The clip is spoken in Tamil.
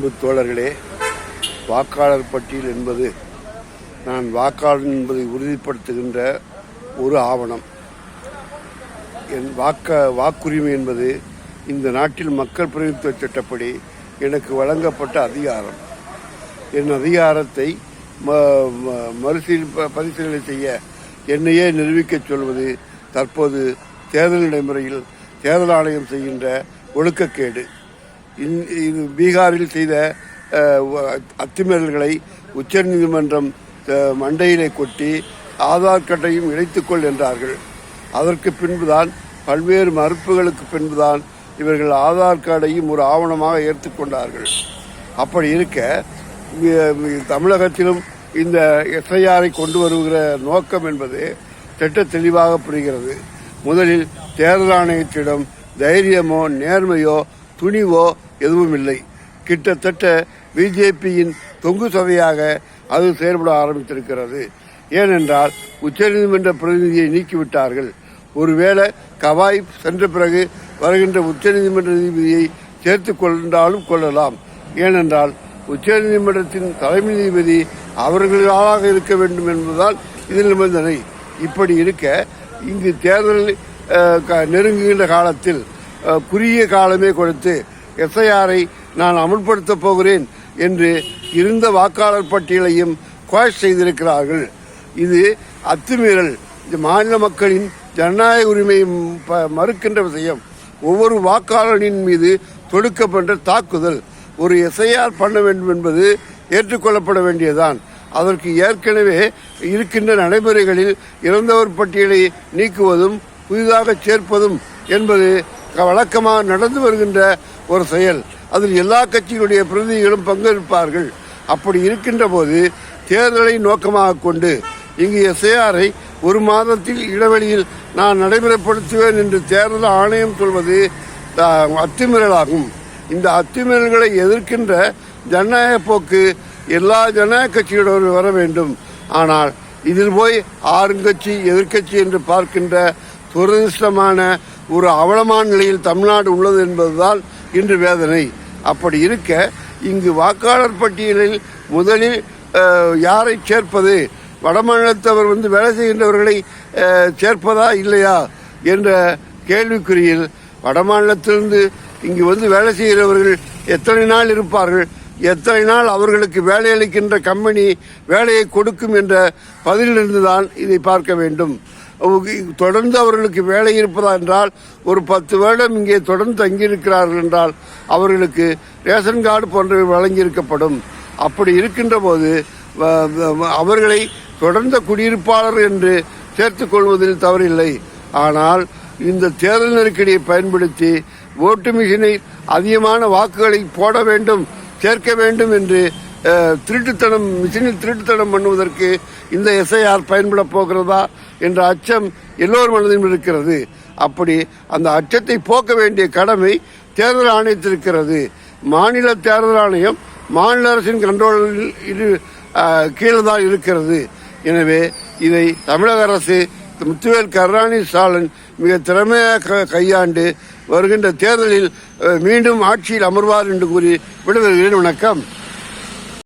அன்பு தோழர்களே வாக்காளர் பட்டியல் என்பது நான் வாக்காளர் என்பதை உறுதிப்படுத்துகின்ற ஒரு ஆவணம். என் வாக்க வாக்குரிமை என்பது இந்த நாட்டில் மக்கள் பிரதிநிதித்துவ சட்டப்படி எனக்கு வழங்கப்பட்ட அதிகாரம். என் அதிகாரத்தை ம- மறுசீல் பரிசீலனை செய்ய என்னையே நிரூபிக்கச் சொல்வது தற்போது தேர்தல் நடைமுறையில் தேர்தல் ஆணையம் செய்கின்ற ஒழுக்கக்கேடு. இது பீகாரில் செய்த அத்துமீறல்களை உச்சநீதிமன்றம் மண்டையிலே கொட்டி ஆதார் கார்டையும் இணைத்துக்கொள் என்றார்கள். அதற்கு பின்புதான் பல்வேறு மறுப்புகளுக்கு பின்புதான் இவர்கள் ஆதார் கார்டையும் ஒரு ஆவணமாக ஏற்றுக்கொண்டார்கள் அப்படி இருக்க தமிழகத்திலும் இந்த எஸ்ஐஆரை கொண்டு வருகிற நோக்கம் என்பது திட்ட தெளிவாக புரிகிறது. முதலில் தேர்தல் ஆணையத்திடம் தைரியமோ நேர்மையோ துணிவோ எதுவும் இல்லை கிட்டத்தட்ட பிஜேபியின் தொங்கு சதையாக அது செயல்பட ஆரம்பித்திருக்கிறது. ஏனென்றால் உச்சநீதிமன்ற பிரதிநிதியை நீக்கிவிட்டார்கள். ஒருவேளை கவாய் சென்ற பிறகு வருகின்ற உச்சநீதிமன்ற நீதிபதியை சேர்த்துக் கொண்டாலும் கொள்ளலாம். ஏனென்றால் உச்சநீதிமன்றத்தின் தலைமை நீதிபதி அவர்களாக இருக்க வேண்டும் என்பதால் இதில் நிபந்தனை. இப்படி இருக்க இங்கு தேர்தல் க- நெருங்குகின்ற காலத்தில் குறுகிய காலமே கொடுத்து எஸ்ஐஆரை நான் அமுல்படுத்தப் போகிறேன் என்று இருந்த வாக்காளர் பட்டியலையும் குவாஷ் செய்திருக்கிறார்கள். இது அத்துமீறல். மாநில மக்களின் ஜனநாயக உரிமையை ப- மறுக்கின்ற விஷயம். ஒவ்வொரு வாக்காளரின் மீது தொடுக்கப்பட்ட தாக்குதல். ஒரு எஸ்ஐஆர் பண்ண வேண்டும் என்பது ஏற்றுக்கொள்ளப்பட வேண்டியதுதான். அதற்கு ஏற்கனவே இருக்கின்ற நடைமுறைகளில் இறந்தவர் பட்டியலை நீக்குவதும் புதிதாக சேர்ப்பதும் என்பது வழக்கமாக நடந்து வருகின்ற ஒரு செயல். அதில் எல்லா கட்சிகளுடைய பிரதிநிதிகளும் பங்கேற்பார்கள். அப்படி இருக்கின்ற போது தேர்தலை நோக்கமாக கொண்டு இங்கு எஸ்ஐஆரை ஒரு மாதத்தில் இடைவெளியில் நான் நடைமுறைப்படுத்துவேன் என்று தேர்தல் ஆணையம் சொல்வது அத்துமீறலாகும். இந்த அத்துமீறல்களை எதிர்க்கின்ற ஜனநாயக போக்கு எல்லா ஜனநாயக கட்சியோடு வர வேண்டும். ஆனால் இதில் போய் ஆளுங்கட்சி எதிர்க்கட்சி என்று பார்க்கின்ற துரதிருஷ்டமான ஒரு அவலமான நிலையில் தமிழ்நாடு உள்ளது என்பதுதான் இன்று வேதனை. அப்படி இருக்க இங்கு வாக்காளர் பட்டியலில் முதலில் யாரை சேர்ப்பது? வடமாநிலத்தவர் வந்து வேலை செய்கின்றவர்களை சேர்ப்பதா இல்லையா என்ற கேள்விக்குறியில் வடமாநிலத்திலிருந்து இங்கு வந்து வேலை செய்கிறவர்கள் எத்தனை நாள் இருப்பார்கள்? எத்தனை நாள் அவர்களுக்கு வேலை அளிக்கின்ற கம்பெனி வேலையை கொடுக்கும் என்ற பதிலிலிருந்து தான் இதை பார்க்க வேண்டும். தொடர்ந்து அவர்களுக்கு வேலை இருப்பதா என்றால் ஒரு பத்து வருடம் இங்கே தொடர்ந்து தங்கியிருக்கிறார்கள் என்றால் அவர்களுக்கு ரேஷன் கார்டு போன்றவை வழங்கியிருக்கப்படும். அப்படி இருக்கின்ற போது வ- அவர்களை தொடர்ந்த குடியிருப்பாளர் என்று சேர்த்துக் கொள்வதில் தவறில்லை. ஆனால் இந்த தேர்தல் நெருக்கடியை பயன்படுத்தி ஓட்டு மிஷினை அதிகமான வாக்குகளை போட வேண்டும் சேர்க்க வேண்டும் என்று திருட்டுத்தனம் மிஷினில் திருட்டுத்தனம் பண்ணுவதற்கு இந்த எஸ்ஐஆர் பயன்பட போகிறதா என்ற அச்சம் எல்லோர் மனதிலும் இருக்கிறது. அப்படி அந்த அச்சத்தை போக்க வேண்டிய கடமை தேர்தல் ஆணையத்திருக்கிறது மாநில தேர்தல் ஆணையம் மாநில அரசின் கண்ட்ரோலில் இது கீழே தான் இருக்கிறது. எனவே இதை தமிழக அரசு முத்துவேல் கருணாநிதி ஸ்டாலின் மிக திறமையாக க- கையாண்டு வருகின்ற தேர்தலில் மீண்டும் ஆட்சியில் அமர்வார் என்று கூறி விடுதலை வணக்கம்.